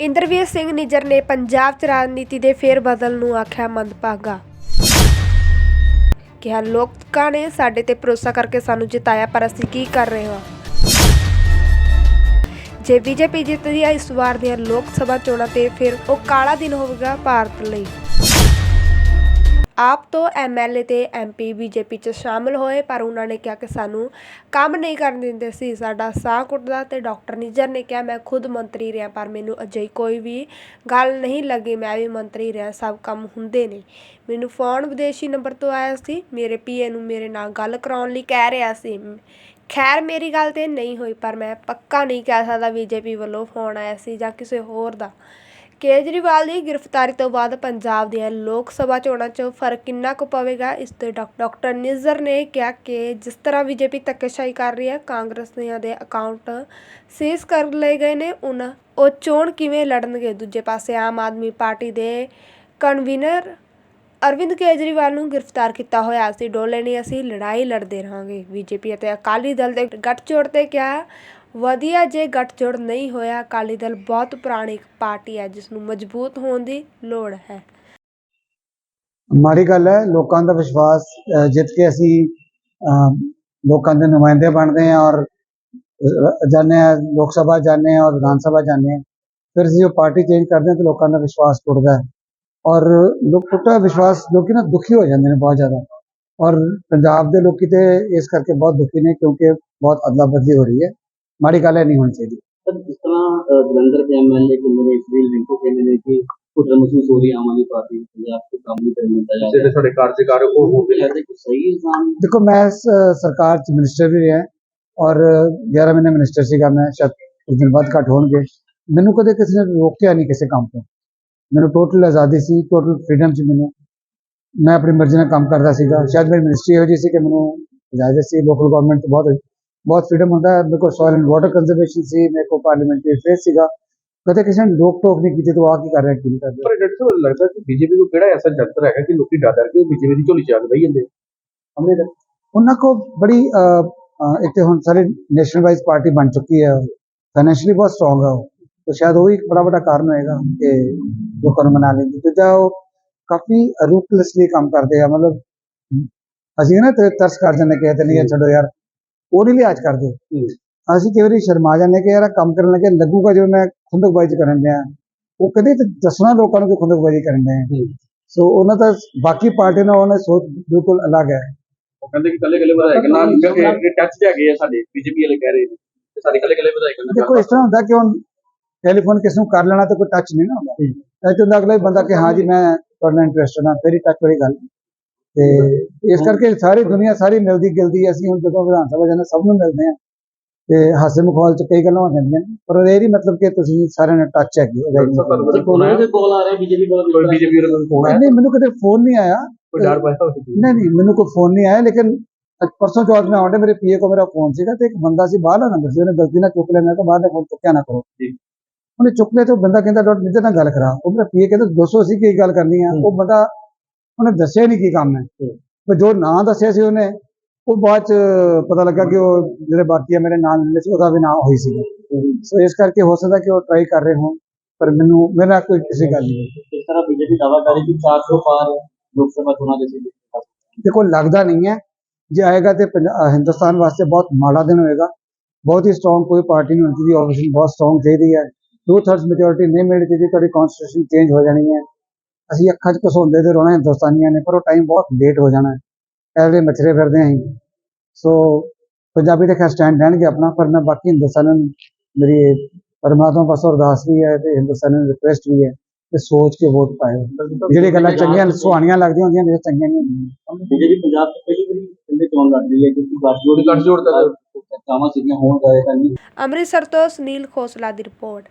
ਇੰਦਰਵੀਰ ਸਿੰਘ ਨਿਜਰ ਨੇ ਪੰਜਾਬ 'ਚ ਰਾਜਨੀਤੀ ਦੇ ਫੇਰ ਬਦਲ ਨੂੰ ਆਖਿਆ ਮੰਦਭਾਗਾ। ਕਿਹਾ, ਲੋਕਾਂ ਨੇ ਸਾਡੇ ਤੇ ਭਰੋਸਾ ਕਰਕੇ ਸਾਨੂੰ ਜਿਤਾਇਆ, ਪਰ ਅਸੀਂ ਕੀ ਕਰ ਰਹੇ ਹਾਂ? ਜੇ ਬੀਜੇਪੀ ਜਿੱਤਦੀ ਹੈ ਇਸ ਵਾਰ ਦੀਆਂ ਲੋਕ ਸਭਾ ਚੋਣਾਂ ਤੇ ਫਿਰ ਉਹ ਕਾਲਾ ਦਿਨ ਹੋਵੇਗਾ ਭਾਰਤ ਲਈ। ਆਪ ਤੋਂ ਐੱਮ ਐੱਲ ਏ ਅਤੇ ਐੱਮ ਪੀ ਬੀ ਜੇ ਪੀ 'ਚ ਸ਼ਾਮਿਲ ਹੋਏ, ਪਰ ਉਹਨਾਂ ਨੇ ਕਿਹਾ ਕਿ ਸਾਨੂੰ ਕੰਮ ਨਹੀਂ ਕਰਨ ਦਿੰਦੇ ਸੀ। ਸਾਡਾ ਸਾਹ ਕੁੱਟਦਾ ਅਤੇ ਡਾਕਟਰ ਨਿੱਜਰ ਨੇ ਕਿਹਾ, ਮੈਂ ਖੁਦ ਮੰਤਰੀ ਰਿਹਾ, ਪਰ ਮੈਨੂੰ ਅਜਿਹੀ ਕੋਈ ਵੀ ਗੱਲ ਨਹੀਂ ਲੱਗੀ। ਮੈਂ ਵੀ ਮੰਤਰੀ ਰਿਹਾ, ਸਭ ਕੰਮ ਹੁੰਦੇ ਨੇ। ਮੈਨੂੰ ਫੋਨ ਵਿਦੇਸ਼ੀ ਨੰਬਰ ਤੋਂ ਆਇਆ ਸੀ। ਮੇਰੇ ਪੀਏ ਨੂੰ ਮੇਰੇ ਨਾਲ ਗੱਲ ਕਰਾਉਣ ਲਈ ਕਹਿ ਰਿਹਾ ਸੀ। ਖੈਰ, ਮੇਰੀ ਗੱਲ ਤੇ ਨਹੀਂ ਹੋਈ, ਪਰ ਮੈਂ ਪੱਕਾ ਨਹੀਂ ਕਹਿ ਸਕਦਾ ਬੀਜੇਪੀ ਵੱਲੋਂ ਫੋਨ ਆਇਆ ਸੀ ਜਾਂ ਕਿਸੇ ਹੋਰ ਦਾ। ਕੇਜਰੀਵਾਲ ਦੀ ਗ੍ਰਿਫਤਾਰੀ ਤੋਂ ਬਾਅਦ ਪੰਜਾਬ ਦੀਆਂ ਲੋਕ ਸਭਾ ਚੋਣਾਂ 'ਚ ਫ਼ਰਕ ਕਿੰਨਾ ਕੁ ਪਵੇਗਾ, ਇਸ ਤੇ ਡਾਕ- ਡਾਕਟਰ ਨਿਜ਼ਰ ਨੇ ਕਿਹਾ ਕਿ ਜਿਸ ਤਰ੍ਹਾਂ ਬੀਜੇਪੀ ਧੱਕੇਸ਼ਾਹੀ ਕਰ ਰਹੀ ਹੈ ਕਾਂਗਰਸੀਆਂ ਦੇ ਅਕਾਊਂਟ ਸੀਜ਼ ਕਰ ਲਏ ਗਏ ਨੇ ਉਹਨਾਂ ਉਹ ਚੋਣ ਕਿਵੇਂ ਲੜਨਗੇ? ਦੂਜੇ ਪਾਸੇ ਆਮ ਆਦਮੀ ਪਾਰਟੀ ਦੇ ਕਨਵੀਨਰ ਅਰਵਿੰਦ ਕੇਜਰੀਵਾਲ ਨੂੰ ਗ੍ਰਿਫਤਾਰ ਕੀਤਾ ਹੋਇਆ। ਸੀ ਡੋਲੇ ਨੇ ਅਸੀਂ ਲੜਾਈ ਲੜਦੇ ਰਹਾਂਗੇ। ਬੀਜੇਪੀ ਅਤੇ ਅਕਾਲੀ ਦਲ ਦੇ ਗੱਠਜੋੜ ਤੇ ਕਿਹਾ ਵਧੀਆ ਜੇ ਗੱਠਜੋੜ ਨਹੀਂ ਹੋਇਆ ਅਕਾਲੀ ਦਲ ਬਹੁਤ ਪੁਰਾਣੀ ਪਾਰਟੀ ਹੈ ਜਿਸ ਨੂੰ ਮਜ਼ਬੂਤ ਹੋਣ ਦੀ ਲੋੜ ਹੈ। ਮਾੜੀ ਗੱਲ ਹੈ ਲੋਕਾਂ ਦਾ ਵਿਸ਼ਵਾਸ ਜਿੱਤ ਕੇ ਅਸੀਂ ਅਹ, ਲੋਕਾਂ ਦੇ ਨੁਮਾਇੰਦੇ ਬਣਦੇ ਹਾਂ ਔਰ ਅਹ, ਜਾਂਦੇ ਹਾਂ ਲੋਕ ਸਭਾ ਜਾਂਦੇ ਹਾਂ ਔਰ ਵਿਧਾਨ ਸਭਾ ਜਾਂਦੇ ਹਾਂ ਫਿਰ ਅਸੀਂ ਜੋ ਪਾਰਟੀ ਚੇਂਜ ਕਰਦੇ ਹਾਂ ਤਾਂ ਲੋਕਾਂ ਦਾ ਵਿਸ਼ਵਾਸ ਟੁੱਟਦਾ ਹੈ। ਔਰ ਲੋਕ ਟੁੱਟਾ ਵਿਸ਼ਵਾਸ ਲੋਕੀ ਨਾ ਦੁਖੀ ਹੋ ਜਾਂਦੇ ਨੇ ਬਹੁਤ ਜ਼ਿਆਦਾ। ਔਰ ਪੰਜਾਬ ਦੇ ਲੋਕੀ ਤੇ ਇਸ ਕਰਕੇ ਬਹੁਤ ਦੁਖੀ ਨੇ ਕਿਉਂਕਿ ਬਹੁਤ ਅਦਲਾ ਬਦਲੀ ਹੋ ਰਹੀ ਹੈ। ਮਾੜੀ ਗੱਲ ਹੈ ਨਹੀਂ ਹੋਣੀ ਚਾਹੀਦੀ। ਸਰ ਜਿਸ ਤਰ੍ਹਾਂ ਅ, ਜਲੰਧਰ ਦੇ ਐਮਐਲਏ ਕਹਿੰਦੇ ਨੇ ਇਸਰੀਲ ਲਿੰਕੋ ਕਹਿੰਦੇ ਨੇ ਕਿ ਘੁਟਨ ਮਹਿਸੂਸ ਹੋ ਰਹੀ ਹੈ ਆਮ ਆਦਮੀ ਪਾਰਟੀ ਨੂੰ ਪੰਜਾਬ ਤੋਂ ਕੰਮ ਨਹੀਂ ਕਰਨ ਦਿੱਤਾ ਜਾ ਜਿਹੜੇ ਸਾਡੇ ਕਾਰਜਕਾਰ ਉਹ ਹੋ ਰਿਹਾ ਲੱਗਦਾ ਕਿ ਸਹੀ ਇਲਜ਼ਾਮ ਦੇਖੋ ਮੈਂ ਇਸ ਅ, ਸਰਕਾਰ ਚ ਮਿਨਿਸਟਰ ਵੀ ਰਿਹਾ ਔਰ 11 ਮਹੀਨੇ ਮਿਨਿਸਟਰ ਸੀਗਾ ਮੈਂ ਸ਼ਾਇਦ ਕੁਝ ਦਿਨ ਬਾਅਦ ਘੱਟ ਹੋਣਗੇ। ਮੈਨੂੰ ਕਦੇ ਕਿਸੇ ਨੇ ਰੋਕਿਆ ਨਹੀਂ ਕਿਸੇ ਕੰਮ ਤੋਂ। ਮੈਨੂੰ ਟੋਟਲ ਆਜ਼ਾਦੀ ਸੀ ਟੋਟਲ ਫ੍ਰੀडम ਸੀ ਮੈਨੂੰ। ਮੈਂ ਆਪਣੀ ਮਰਜ਼ੀ ਨਾਲ ਕੰਮ ਕਰਦਾ ਸੀਗਾ। ਸ਼ਾਇਦ ਮੇਰੀ ਮਿਨਿਸਟਰੀ ਇਹੋ ਜਿਹੀ ਸੀ ਕਿ ਮੈਨੂੰ ਇਜਾਜ਼ਤ ਸੀ। ਲੋਕਲ ਗਵਰਨਮੈਂਟ ਤੋਂ ਬਹੁਤ ਬਹੁਤ ਫ੍ਰੀडम ਹੁੰਦਾ ਹੈ ਮੇਰੇ ਕੋਲ ਸੋਇਲ ਐਂਡ ਵਾਟਰ ਕੰਜ਼ਰਵੇਸ਼ਨ ਸੀ ਮੇਰੇ ਕੋਲ ਪਾਰਲੀਮੈਂਟਰੀ ਅਫੇਅਰ ਸੀਗਾ ਕਦੇ ਕਿਸੇ ਨੇ ਰੋਕ ਟੋਕ ਨਹੀਂ ਕੀਤੀ ਤੂੰ ਆ ਕੀ ਕਰ ਰਿਹਾ ਕੀ ਨਹੀਂ ਕਰ ਰਿਹਾ ਪਰ ਡਾਕਟਰ ਸਾਹਿਬ ਲੱਗਦਾ ਕਿ ਬੀਜੇਪੀ ਨੂੰ ਕਿਹੜਾ ਐਸਾ ਜੰਤਰ ਹੈਗਾ ਕਿ ਲੋਕੀ ਡਰ ਡਰ ਕੇ ਉਹ ਬੀਜੇਪੀ ਦੀ ਝੋਲੀ ਚ ਆ ਕੇ ਬਹਿ ਜਾਂਦੇ ਅਮਰੇ ਉਹਨਾਂ ਕੋ ਬੜੀ ਅ, ਅ, ਇੱਕ ਤੇ ਹੁਣ ਸਾਰੇ ਨੈਸ਼ਨਲ ਵਾਈਜ਼ ਪਾਰਟੀ ਬਣ ਚੁੱਕੀ ਹੈ ਫਾਈਨੈਂਸ਼ੀਅਲੀ ਬਹੁਤ ਸਟਰੋਂਗ ਹੈ ਉਹ ਤਾਂ ਸ਼ਾਇਦ ਉਹ ਵੀ ਇੱਕ ਬੜਾ ਵੱਡਾ ਕਾਰਨ ਹੋਏਗਾ ਕਿ ਲੋਕਾਂ ਨੂੰ ਮਨਾ ਲੈਂਦੇ ਦੂਜਾ ਉਹ ਕਾਫੀ ਰੂਟਲੈਸਲੀ ਕੰਮ ਕਰਦੇ ਆ ਮਤਲਬ ਅਸੀਂ ਨਾ ਤੇ ਤਰਸ ਕਰ ਜਾਂਦੇ ਕਿ ਤੇ ਉਹ ਨਹੀਂ ਲਿਹਾਜ਼ ਕਰਦੇ। ਅਸੀਂ ਕਈ ਵਾਰੀ ਸ਼ਰਮਾ ਜਾਂਦੇ ਕਿ ਯਾਰ ਕੰਮ ਕਰਨ ਲੱਗੇ ਲੱਗੂਗਾ ਜਿਵੇਂ ਮੈਂ ਖੁੰਦਕਬਾਜ਼ੀ ਕਰਨ ਡਿਆ। ਉਹ ਕਦੇ ਤੇ ਦੱਸਣਾ ਲੋਕਾਂ ਨੂੰ ਕਿ ਖੁੰਦਕਬਾਜ਼ੀ ਕਰਨ ਡਿਆ ਸੋ ਉਹਨਾਂ ਦਾ ਬਾਕੀ ਪਾਰਟੀ ਨਾਲ ਉਹਨਾਂ ਦੀ ਸੋਚ ਬਿਲਕੁਲ ਅਲੱਗ ਹੈ। ਉਹ ਕਹਿੰਦੇ ਕਿ ਕੱਲੇ ਕੱਲੇ ਵਿਧਾਇਕ ਨਾਲ ਇਹ ਟੱਚ ਤੇ ਹੈਗੇ ਆ ਸਾਡੇ ਬੀਜੇਪੀ ਵਾਲੇ ਕਹਿ ਰਹੇ ਨੇ। ਕਿ ਸਾਡੇ ਕੱਲੇ ਕੱਲੇ ਵਿਧਾਇਕ ਨਾਲ ਦੇਖੋ ਇਸ ਤਰ੍ਹਾਂ ਹੁੰਦਾ ਕਿ ਹੁਣ ਟੈਲੀਫੋਨ ਕਿਸ ਨੂੰ ਕਰ ਲੈਣਾ ਤੇ ਕੋਈ ਟੱਚ ਨਹੀਂ ਨਾ ਹੁੰਦਾ। ਤੇ ਹੁੰਦਾ ਅਗਲਾ ਹੀ ਬੰਦਾ ਕਿ ਹਾਂ ਜੀ ਮੈਂ ਤੁਹਾਡੇ ਨਾਲ ਇੰਟਰਸਟਡ ਹਾਂ ਤੇਰੀ ਟੱਚ ਵਾਲੀ ਗੱਲ। ਤੇ ਇਸ ਕਰਕੇ ਸਾਰੀ ਦੁਨੀਆ ਸਾਰੀ ਮਿਲਦੀ ਗਿਲਦੀ ਹੈ। ਅਸੀਂ ਹੁਣ ਜਦੋਂ ਵਿਧਾਨ ਸਭਾ ਜਾਂਦੇ ਸਭ ਨੂੰ ਮਿਲਦੇ ਹਾਂ। ਤੇ ਹਾਸੇ ਮਖੌਲ ਚ ਕਈ ਗੱਲਾਂ ਹੋ ਜਾਂਦੀਆਂ ਨੇ। ਪਰ ਇਹ ਨਹੀਂ ਮਤਲਬ ਕਿ ਤੁਸੀਂ ਸਾਰਿਆਂ ਨਾਲ ਟੱਚ ਹੈਗੀ ਉਹਦਾ ਇਹ ਨਹੀਂ ਮਤਲਬ। ਤੁਹਾਨੂੰ ਕੋਈ ਕੋਲ ਆ ਰਿਹਾ ਬੀਜੇਪੀ ਕੋਲ ਕੋਈ ਬੀਜੇਪੀ ਵਾਲੇ ਫੋਨ ਆਇਆ? ਨਹੀਂ ਮੈਨੂੰ ਕਦੇ ਫੋਨ ਨਹੀਂ ਆਇਆ। ਕੋਈ ਡਰ ਪਾਇਆ ਹੋਵੇ ਨਹੀਂ ਨਹੀਂ ਮੈਨੂੰ ਕੋਈ ਫੋਨ ਨਹੀਂ ਆਇਆ ਲੇਕਿਨ ਅੱਜ ਪਰਸੋਂ ਚੌਥ ਮੈਂ ਆਉਂਦੇ ਮੇਰੇ ਪੀਏ ਕੋ ਮੇਰਾ ਫੋਨ ਸੀਗਾ ਤੇ ਇੱਕ ਬੰਦਾ ਸੀ ਬਾਹਰਲਾ ਨੰਬਰ ਸੀ ਉਹਨੇ ਗਲਤੀ ਨਾਲ ਚੁੱਕ ਲਿਆ। ਮੈਂ ਕਿਹਾ ਬਾਹਰ ਦਾ ਫੋਨ ਚੁੱਕਿਆ ਨਾ ਕਰੋ। ਜੀ। ਉਹਨੇ ਚੁੱਕ ਲਿਆ ਤੇ ਉਹ ਬੰਦਾ ਕਹਿੰਦਾ ਡਾਕਟਰ ਨਿੱਜਰ ਨਾਲ ਗੱਲ ਕਰਾ। ਉਹ ਮੇਰਾ ਪੀਏ ਕਹਿੰਦਾ ਦੋਸਤੋ ਅਸੀਂ ਕੀ ਗੱਲ ਕਰਨੀ ਆ? ਉਹ ਬੰਦਾ ਉਹਨੇ ਦੱਸਿਆ ਨਹੀਂ ਕੀ ਕੰਮ ਹੈ। ਤੇ ਜੋ ਨਾਂ ਦੱਸਿਆ ਸੀ ਉਹਨੇ ਉਹ ਬਾਅਦ ਚ ਪਤਾ ਲੱਗਾ ਕਿ ਉਹ ਜਿਹੜੇ ਬਾਕੀ ਆ ਮੇਰੇ ਨਾਲ ਮਿਲੇ ਸੀ ਉਹਦਾ ਵੀ ਨਾਂ ਉਹੀ ਸੀਗਾ। ਸੋ ਇਸ ਕਰਕੇ ਹੋ ਸਕਦਾ ਕਿ ਉਹ ਟਰਾਈ ਕਰ ਰਹੇ ਹੋਣ ਪਰ ਮੈਨੂੰ ਮੇਰੇ ਕੋਈ ਕਿਸੇ ਗੱਲ ਨਹੀਂ ਹੋਈ। ਇਸ ਤਰ੍ਹਾਂ ਬੀਜੇਪੀ ਦਾਅਵਾ ਕਰ ਕਿ 400 ਪਾਰ ਲੋਕ ਸਭਾ ਚੋਣਾਂ ਦੇ ਸੀ ਦੇਖੋ ਲੱਗਦਾ ਨਹੀਂ ਹੈ। ਜੇ ਆਏਗਾ ਤੇ ਹਿੰਦੁਸਤਾਨ ਵਾਸਤੇ ਬਹੁਤ ਮਾੜਾ ਦਿਨ ਹੋਏਗਾ। ਬਹੁਤ ਹੀ ਸਟਰੋਂਗ ਕੋਈ ਪਾਰਟੀ ਨੂੰ ਹੁੰਦੀ ਦੀ ਆਪੋਜੀਸ਼ਨ ਬਹੁਤ ਸਟਰੋਂਗ ਚਾਹੀਦੀ ਹੈ। ਟੂ ਥਰਡਸ ਮੈਜੋਰਿਟੀ ਨਹੀਂ ਮਿਲਣੀ ਚਾਹੀਦੀ ਤੁਹਾਡੀ ਕਨਸਟੀਟਿਊਸ਼ਨ ਚੇਂਜ ਹੋ ਜਾਣੀ ਹੈ। ਅਸੀਂ ਅੱਖਾਂ 'ਚ ਘਸੋਂਦੇ ਤੇ ਰੋਣਾ ਹਿੰਦੁਸਤਾਨੀਆਂ ਨੇ ਪਰ ਉਹ ਟਾਈਮ ਬਹੁਤ ਲੇਟ ਹੋ ਜਾਣਾ ਹੈ। ਐਵੇਂ ਮਛਰੇ ਫਿਰਦੇ ਆਂ ਸੋ ਪੰਜਾਬੀ ਦੇ ਖੈਰ ਸਟੈਂਡ ਲੈਣਗੇ ਆਪਣਾ ਪਰ ਮੈਂ ਬਾਕੀ ਹਿੰਦੁਸਤਾਨ ਨੂੰ ਮੇਰੀ ਪਰਮਾਤਮਾ ਪਾਸੋਂ ਅਰਦਾਸ ਵੀ ਹੈ ਤੇ ਹਿੰਦੁਸਤਾਨ ਨੂੰ ਰਿਕੁਐਸਟ ਵੀ ਹੈ ਕਿ ਸੋਚ ਕੇ ਵੋਟ ਪਾਇਓ। ਜਿਹੜੀ ਗੱਲਾਂ ਚੰਗੀਆਂ ਸੁਹਾਣੀਆਂ ਲੱਗਦੀਆਂ ਹੁੰਦੀਆਂ ਨੇ ਚੰਗੀਆਂ ਨਹੀਂ ਹੁੰਦੀਆਂ। ਬੀਜੇਪੀ ਪੰਜਾਬ ਤੋਂ ਪਹਿਲੀ ਵਾਰੀ ਕਹਿੰਦੇ ਚੋਣ ਲੜ ਰਹੀ ਹੈ? ਕਿਉਂਕਿ ਗੱਠਜੋੜ ਗੱਠਜੋੜ ਦਾ ਚਾਵਾਂ ਸਿੱਧੀਆਂ ਹੋਣ ਗਏ ਤਾਂ ਨਹੀਂ ਅੰਮ੍ਰਿਤਸਰ ਤੋਂ ਸੁਨੀਲ ਖੋਸਲਾ ਦੀ ਰਿਪੋਰਟ।